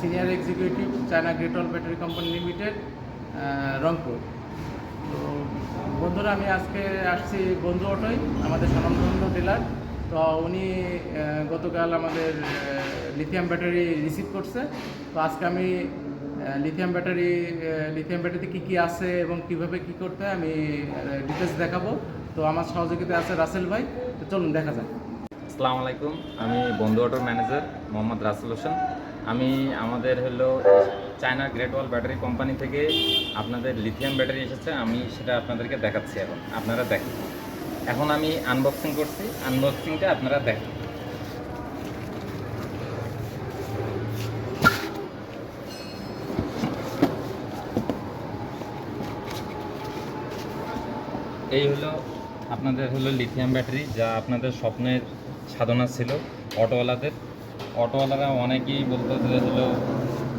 Senior executive China great wall battery company limited Rangpur. তো বন্ধুরা, আমি আজকে আসছি বন্ধু অটোই আমাদের স্বনামধন্য ডিলার। তো উনি গতকাল আমাদের লিথিয়াম ব্যাটারি রিসিভ করছে। তো আজকে আমি লিথিয়াম ব্যাটারি লিথিয়াম ব্যাটারিতে কী কী আছে এবং কীভাবে কী করতে আমি ডিটেলস দেখাবো। তো আমার সহযোগিতা আছে রাসেল ভাই। তো চলুন, দেখা যাক। আসসালামু আলাইকুম। আমি বন্ধু অটোর ম্যানেজার মোহাম্মদ রাসেল হোসেন। আমি আমাদের হলো China great wall battery company থেকে আপনাদের লিথিয়াম ব্যাটারি এসেছে, আমি সেটা আপনাদেরকে দেখাচ্ছি এখন। আপনারা দেখেন। এখন আমি আনবক্সিং করছি। আনবক্সিংটা আপনারা দেখেন। এই হলো আপনাদের হলো লিথিয়াম ব্যাটারি যা আপনাদের স্বপ্নের সাধনা ছিল, অটোওয়ালাদের। অটোওয়ালারা অনেকেই বলতে যে হলো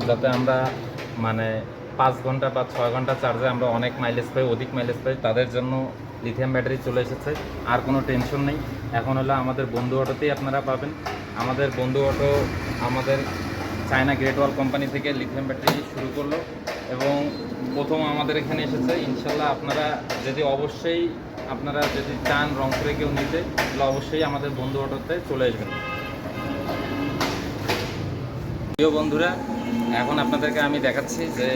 যাতে আমরা মানে পাঁচ ঘণ্টা বা ছয় ঘণ্টা চার্জে আমরা অনেক মাইলেজ পাই, অধিক মাইলেজ পাই, তাদের জন্য লিথিয়াম ব্যাটারি চলে এসেছে। আর কোনো টেনশন নেই। এখন হলো আমাদের বন্ধু অটোতেই আপনারা পাবেন। আমাদের বন্ধু অটো আমাদের চায়না গ্রেট ওয়াল কোম্পানি থেকে লিথিয়াম ব্যাটারি শুরু করল এবং প্রথম আমাদের এখানে এসেছে। ইনশাল্লাহ আপনারা যদি অবশ্যই, আপনারা যদি চান রংপুরে কেউ নিতে, তাহলে অবশ্যই আমাদের বন্ধু অটোতে চলে আসবেন। প্রিয় বন্ধুরা, এখন আপনাদেরকে আমি দেখাচ্ছি যে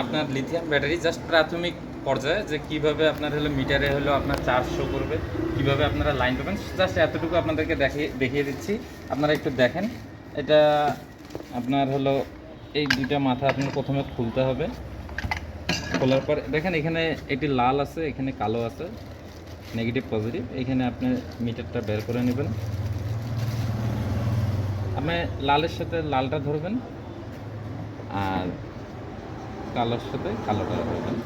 আপনার লিথিয়াম ব্যাটারি জাস্ট প্রাথমিক পর্যায়ে যে কীভাবে আপনার হলো মিটারে হলো আপনার চার্জ শো করবে, কীভাবে আপনারা লাইন পাবেন জাস্ট এতটুকু আপনাদেরকে দেখিয়ে দেখিয়ে দিচ্ছি। আপনারা একটু দেখেন, এটা আপনার হলো এই দুইটা মাথা আপনার প্রথমে খুলতে হবে। খোলার পর, দেখেন এখানে একটি লাল আছে, এখানে কালো আছে নেগেটিভ পজিটিভ এখানে আপনি মিটারটা বের করে নেবেন। আপনি লালের সাথে লালটা ধরবেন আর কালোর সাথে কালোটা ধরবেন।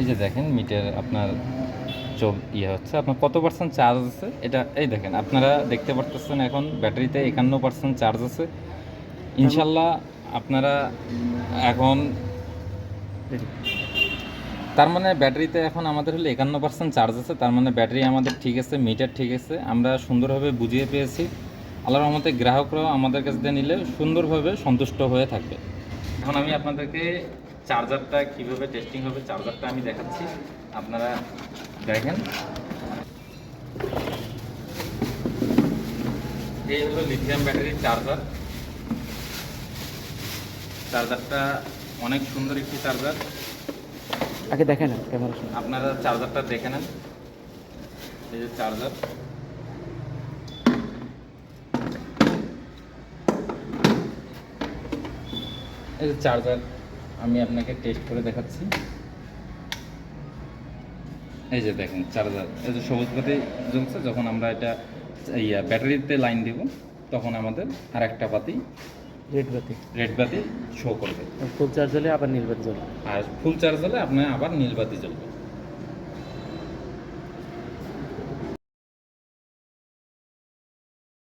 এই যে দেখেন, মিটার আপনার চোখ ইয়ে হচ্ছে, আপনার কত পার্সেন্ট চার্জ আছে? এটা, এই দেখেন, আপনারা দেখতে পারতেছেন এখন ব্যাটারিতে একান্ন পার্সেন্ট চার্জ আছে। ইনশাল্লাহ আপনারা এখন তার মানে ব্যাটারিতে এখন আমাদের হলো একান্ন পার্সেন্ট চার্জ আছে, তার মানে ব্যাটারি আমাদের ঠিক আছে, মিটার ঠিক আছে। আমরা সুন্দরভাবে বুঝিয়ে পেয়েছি। আল্লাহর রহমতে গ্রাহকরাও আমাদের কাছ নিলে সুন্দরভাবে সন্তুষ্ট হয়ে থাকবে। এখন আমি আপনাদেরকে চার্জারটা কীভাবে টেস্টিং হবে চার্জারটা আমি দেখাচ্ছি। আপনারা দেখেন। এই হলো লিথিয়াম ব্যাটারির চার্জার চার্জারটা অনেক সুন্দর একটি চার্জার। আগে দেখেন ক্যামেরা আপনারা চার্জারটা দেখে নেন। এই যে চার্জার। এই যে চার্জার। আমি আপনাকে টেস্ট করে দেখাচ্ছি। এই যে দেখেন চার্জার এই যে সবুজ বাতি জ্বলছে যখন আমরা এটা ইয়া ব্যাটারিতে লাইন দেব তখন আমাদের আর একটা বাতি রেড বাতি। রেড বাতি শো করবে। ফুল চার্জ হলে আবার নীল বাতি জ্বলবে। আর ফুল চার্জ হলে আপনার আবার নীল বাতি জ্বলবে।